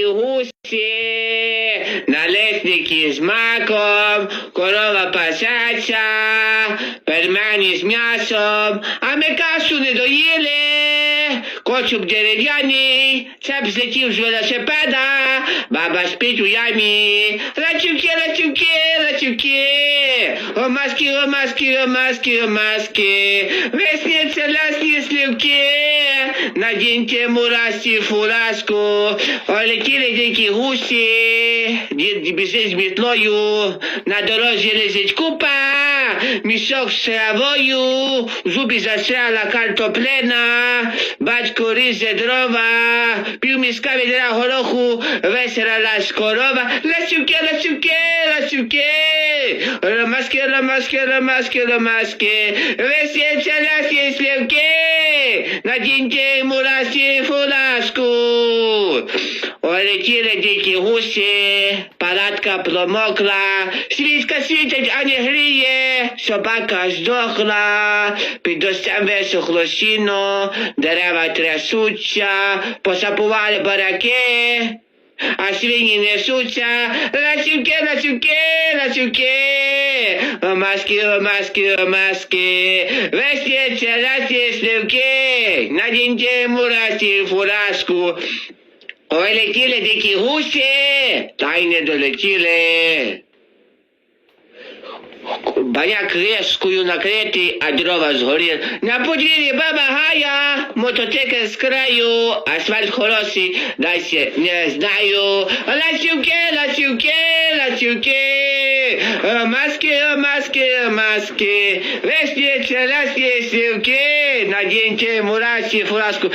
гусі, налесники з маком, корова пасеться, пельмені з м'ясом, а ми кашу не доїли. Кочук дерев'яний, цеп злетів з велосипеда, баба спить у ямі. Лачівки, лачівки, лачівки, о маски, о маски, о маски, о маски, весняться лясні слівки, надіньте мурасі фуражку, олетіли дикі гусі, дід біжить з на дорозі лежить купа, мішок з травою, в застряла картоплена, батько ріже дрова, пів міска відра гороху, весела корова, ласівки, ласівки, ласівки, ромаски, ромаски, ромаски, ромаски, весняться лясні слівки, надіньте йому расі фуражку. Олетіли дикі гусі, палатка промокла, свічка світить, а не гріє, собака здохла, під дощем висохло сіно, дерева трясуться, посапували бараки. А свині несуться, ласівки, ласівки, ласівки, маски, маски, маски, весняться ласі сливки, надіньте мурасі фуражку. Ой, летіли дикі гусі, та долетіли. Баняк решкою накритий, а дрова згоріли. На подвір'ї баба Гая, мотоцикл з краю, асфальт хороший, дальше не знаю. Ласівки, ласівки, ласівки, Е, маски, е, маски, Весь маски, весняться ласі наденьте мурашки, фуражку.